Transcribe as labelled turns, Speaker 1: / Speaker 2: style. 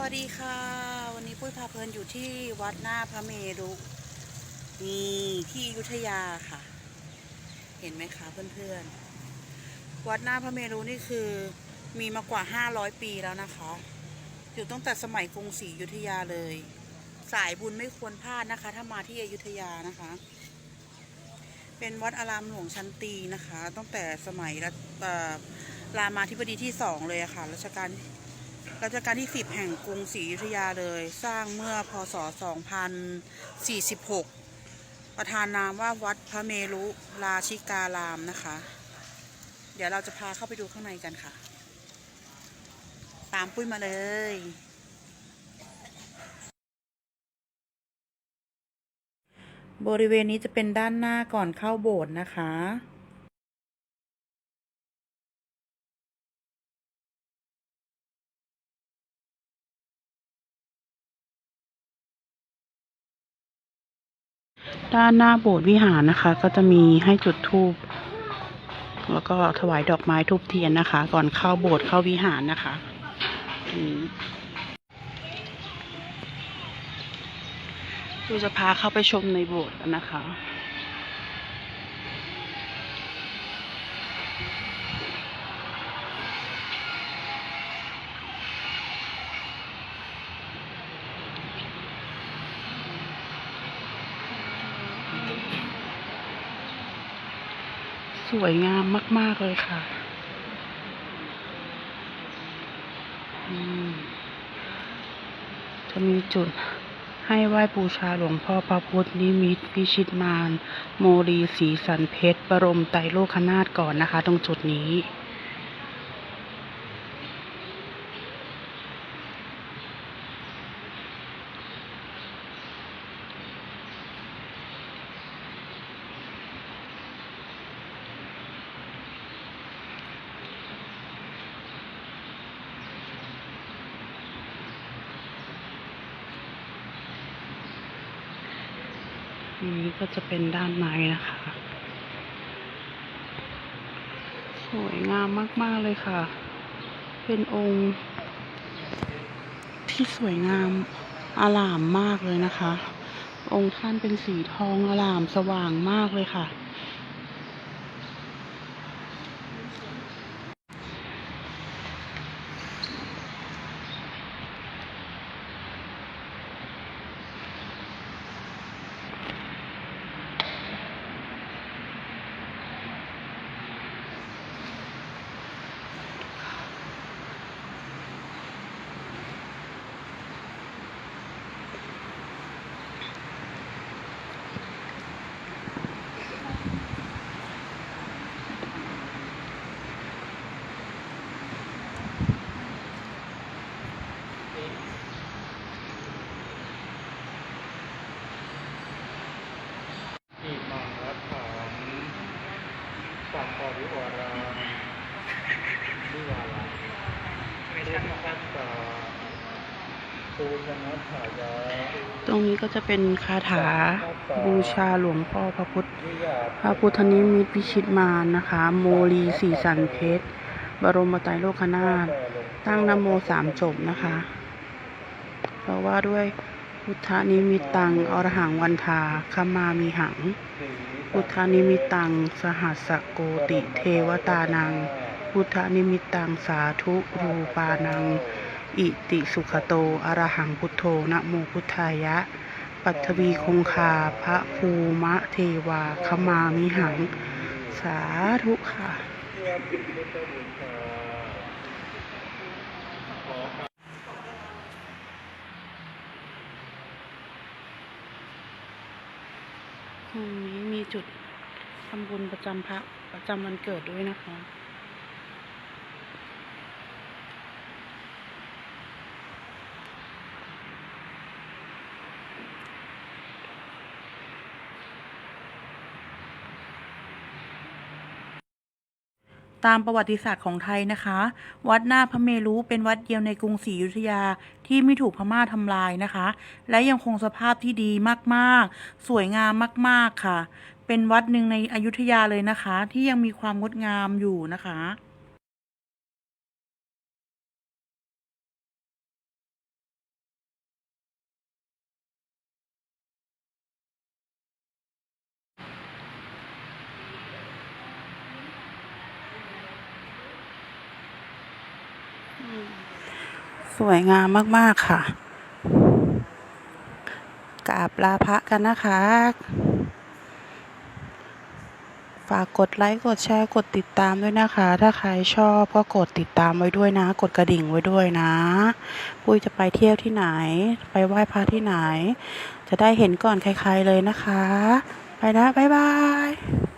Speaker 1: วัสดีค่ะ วันนี้ปุ้ยพาเพลินอยู่ที่วัดหน้าพระเมรุนี่ที่อยุธยาค่ะ เห็นไหมคะเพื่อนๆ วัดหน้าพระเมรุนี่คือมีมากว่า 500 ปีแล้วนะคะ อยู่ตั้งแต่สมัยกรุงศรีอยุธยาเลย สายบุญไม่ควรพลาดนะคะ ถ้ามาที่อยุธยานะคะ เป็นวัดอารามหลวงชั้นตีนะคะ ตั้งแต่สมัยรัรามาธิบดีที่สองเลยะค่ะรัชกาล รัชกาลที่ 10 แห่งกรุงศรีอยุธยาเลย สร้างเมื่อพศ 2046 ประธานนามว่าวัดพระเมรุราชิการามนะคะ เดี๋ยวเราจะพาเข้าไปดูข้างในกันค่ะ ตามปุ้ยมาเลยบริเวณนี้จะเป็นด้านหน้าก่อนเข้าโบสถ์นะคะ ด้านหน้าโบสถ์วิหารนะคะ ก็จะมีให้จุดธูปแล้วก็ถวายดอกไม้ทูบเทียนนะคะ ก่อนเข้าโบสถ์เข้าวิหารนะคะอืมเราจะพาเข้าไปชมในโบสถ์นะคะ วยงามมาก ๆ เลยค่ะจะมีจุดให้ไหว้บูชาหลวงพ่อพระพุทธนิมิตพิชิตมาร โมรีสีสันเพชร บรมไตรโลคนาถก่อนนะคะ ตรงจุดนี้ นนี้ก็จะเป็นด้านในนะคะ สวยงามมากๆเลยค่ะ เป็นองค์ ที่สวยงามอลามมากเลยนะคะ องค์ท่านเป็นสีทองอลามสว่างมากเลยค่ะ
Speaker 2: สัมปริวาราวิวาลาไม่ใช่คัตตา
Speaker 1: ตรงนี้ก็จะเป็นคาถาบูชาหลวงพ่อพระพุทธ พระพุทธนิมิตพิชิตมารนะคะ โมลีสีสันเพชร บรมไตรโลกนาถตั้งนโมสามจบนะคะ เพราะว่าด้วย พุทธนิมิตัง อรหังวันทาขมามีหัง พุทธนิมิตัง สหัสโกติเทวตานัง พุทธนิมิตตัง สาธุรูปานัง อิติสุขโต อรหังพุทโธนะโมพุทธายะ ปัทวีคงคาพระภูมะเทวาขมามิหัง สาธุค่ะ
Speaker 2: เพื่อปิพุทธบูชาขอ
Speaker 1: ตรงนี้ มีจุดทำบุญประจำพระประจำวันเกิดด้วยนะคะ ตามประวัติศาสตร์ของไทยนะคะ วัดหน้าพระเมรุเป็นวัดเดียวในกรุงศรีอยุธยาที่ไม่ถูกพม่าทำลายนะคะ และยังคงสภาพที่ดีมากๆ สวยงามมาก ๆค่ะ เป็นวัดหนึ่งในอยุธยาเลยนะคะ ที่ยังมีความงดงามอยู่นะคะ
Speaker 3: สวยงามมาก ๆ ค่ะกราบลาพระกันนะคะ ฝากกดไลค์ กดแชร์ กดติดตามด้วยนะคะ ถ้าใครชอบก็กดติดตามไว้ด้วยนะ กดกระดิ่งไว้ด้วยนะ ปุ้ยจะไปเที่ยวที่ไหน ไปไหว้พระที่ไหน จะได้เห็นก่อนใครๆเลยนะคะ ไปนะ บ๊ายบาย